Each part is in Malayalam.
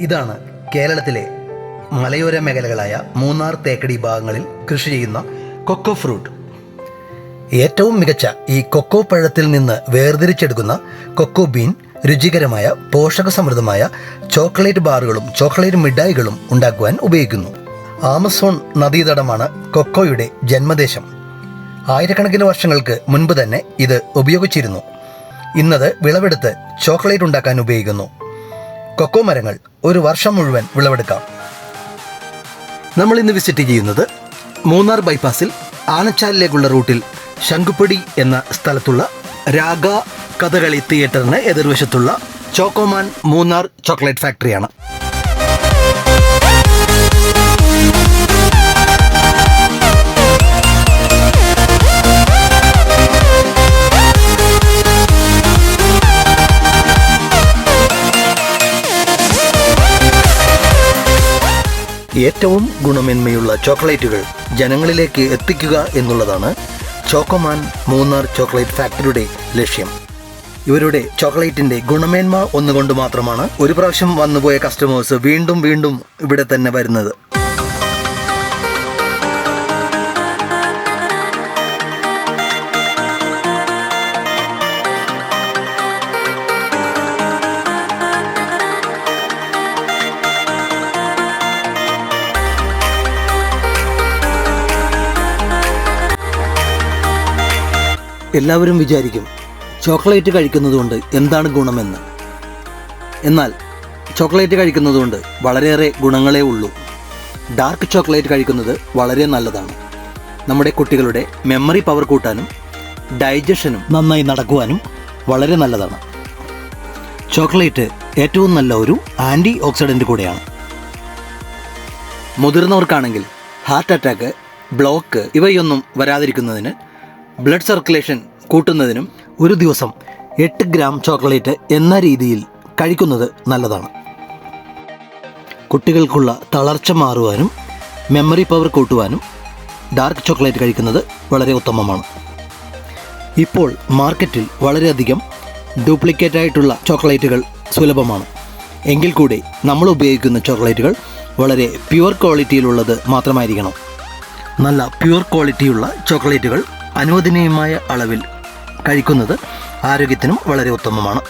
ഇതാണ് കേരളത്തിലെ മലയോര മേഖലകളായ മൂന്നാർ തേക്കടി ഭാഗങ്ങളിൽ കൃഷി ചെയ്യുന്ന കൊക്കോ ഫ്രൂട്ട്. ഏറ്റവും മികച്ച ഈ കൊക്കോ പഴത്തിൽ നിന്ന് വേർതിരിച്ചെടുക്കുന്ന കൊക്കോ ബീൻ രുചികരമായ പോഷകസമൃദ്ധമായ ചോക്ലേറ്റ് ബാറുകളും ചോക്ലേറ്റ് മിഠായികളും ഉണ്ടാക്കുവാൻ ഉപയോഗിക്കുന്നു. ആമസോൺ നദീതടമാണ് കൊക്കോയുടെ ജന്മദേശം. ആയിരക്കണക്കിന് വർഷങ്ങൾക്ക് മുൻപ് തന്നെ ഇത് ഉപയോഗിച്ചിരുന്നു. ഇന്നത് വിളവെടുത്ത് ചോക്ലേറ്റ് ഉണ്ടാക്കാൻ ഉപയോഗിക്കുന്നു. കൊക്കോ മരങ്ങൾ ഒരു വർഷം മുഴുവൻ വിളവെടുക്കാം. നമ്മൾ ഇന്ന് വിസിറ്റ് ചെയ്യുന്നത് മൂന്നാർ ബൈപ്പാസിൽ ആനച്ചാലിലേക്കുള്ള റൂട്ടിൽ ശംഖുപ്പൊടി എന്ന സ്ഥലത്തുള്ള രാഗ കഥകളി തിയേറ്ററിന് എതിർവശത്തുള്ള ചോക്കോമാൻ മൂന്നാർ ചോക്ലേറ്റ് ഫാക്ടറിയാണ് ഏറ്റവും ഗുണമേന്മയുള്ള ചോക്ലേറ്റുകൾ ജനങ്ങളിലേക്ക് എത്തിക്കുക എന്നുള്ളതാണ് ചോക്കോമാൻ മൂന്നാർ ചോക്ലേറ്റ് ഫാക്ടറിയുടെ ലക്ഷ്യം. ഇവരുടെ ചോക്ലേറ്റിന്റെ ഗുണമേന്മ ഒന്നുകൊണ്ട് മാത്രമാണ് ഒരു പ്രാവശ്യം വന്നുപോയ കസ്റ്റമേഴ്സ് വീണ്ടും വീണ്ടും ഇവിടെ തന്നെ വരുന്നത്. എല്ലാവരും വിചാരിക്കും ചോക്ലേറ്റ് കഴിക്കുന്നതുകൊണ്ട് എന്താണ് ഗുണമെന്ന്. എന്നാൽ ചോക്ലേറ്റ് കഴിക്കുന്നതുകൊണ്ട് വളരെയേറെ ഗുണങ്ങളേ ഉള്ളൂ. ഡാർക്ക് ചോക്ലേറ്റ് കഴിക്കുന്നത് വളരെ നല്ലതാണ്. നമ്മുടെ കുട്ടികളുടെ മെമ്മറി പവർ കൂട്ടാനും ഡൈജഷനും നന്നായി നടക്കുവാനും വളരെ നല്ലതാണ്. ചോക്ലേറ്റ് ഏറ്റവും നല്ല ഒരു ആന്റി ഓക്സിഡന്റ് കൂടെയാണ്. മുതിർന്നവർക്കാണെങ്കിൽ ഹാർട്ട് അറ്റാക്ക് ബ്ലോക്ക് ഇവയൊന്നും വരാതിരിക്കുന്നതിന് ബ്ലഡ് സർക്കുലേഷൻ കൂട്ടുന്നതിനും ഒരു ദിവസം എട്ട് ഗ്രാം ചോക്ലേറ്റ് എന്ന രീതിയിൽ കഴിക്കുന്നത് നല്ലതാണ്. കുട്ടികൾക്കുള്ള തളർച്ച മാറുവാനും മെമ്മറി പവർ കൂട്ടുവാനും ഡാർക്ക് ചോക്ലേറ്റ് കഴിക്കുന്നത് വളരെ ഉത്തമമാണ്. ഇപ്പോൾ മാർക്കറ്റിൽ വളരെയധികം ഡ്യൂപ്ലിക്കേറ്റ് ആയിട്ടുള്ള ചോക്ലേറ്റുകൾ സുലഭമാണ്. എങ്കിൽ കൂടി നമ്മൾ ഉപയോഗിക്കുന്ന ചോക്ലേറ്റുകൾ വളരെ പ്യുവർ ക്വാളിറ്റിയിലുള്ളത് മാത്രമായിരിക്കണം. നല്ല പ്യുവർ ക്വാളിറ്റിയുള്ള ചോക്ലേറ്റുകൾ അനുവദനീയമായ അളവിൽ കഴിക്കുന്നത് ആരോഗ്യത്തിനും വളരെ ഉത്തമമാണ്.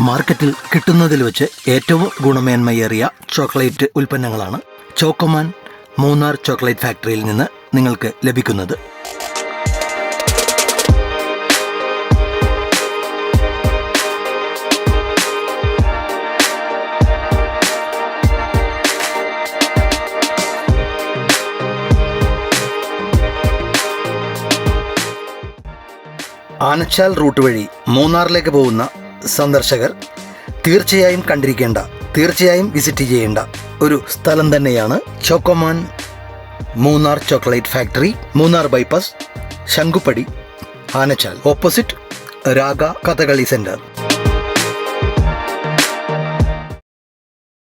മാർക്കറ്റിൽ കിട്ടുന്നതിൽ വെച്ച് ഏറ്റവും ഗുണമേന്മയേറിയ ചോക്ലേറ്റ് ഉൽപ്പന്നങ്ങളാണ് ചോക്കോമാൻ മൂന്നാർ ചോക്ലേറ്റ് ഫാക്ടറിയിൽ നിന്ന് നിങ്ങൾക്ക് ലഭിക്കുന്നത്. ആനച്ചാൽ റൂട്ട് വഴി മൂന്നാറിലേക്ക് പോകുന്ന സന്ദർശകർ തീർച്ചയായും കണ്ടിരിക്കേണ്ട തീർച്ചയായും വിസിറ്റ് ചെയ്യേണ്ട ഒരു സ്ഥലം തന്നെയാണ് Chocoman Munnar chocolate factory Munnar bypass Shankhupadi Anachal. Opposite Raga Kathakali centre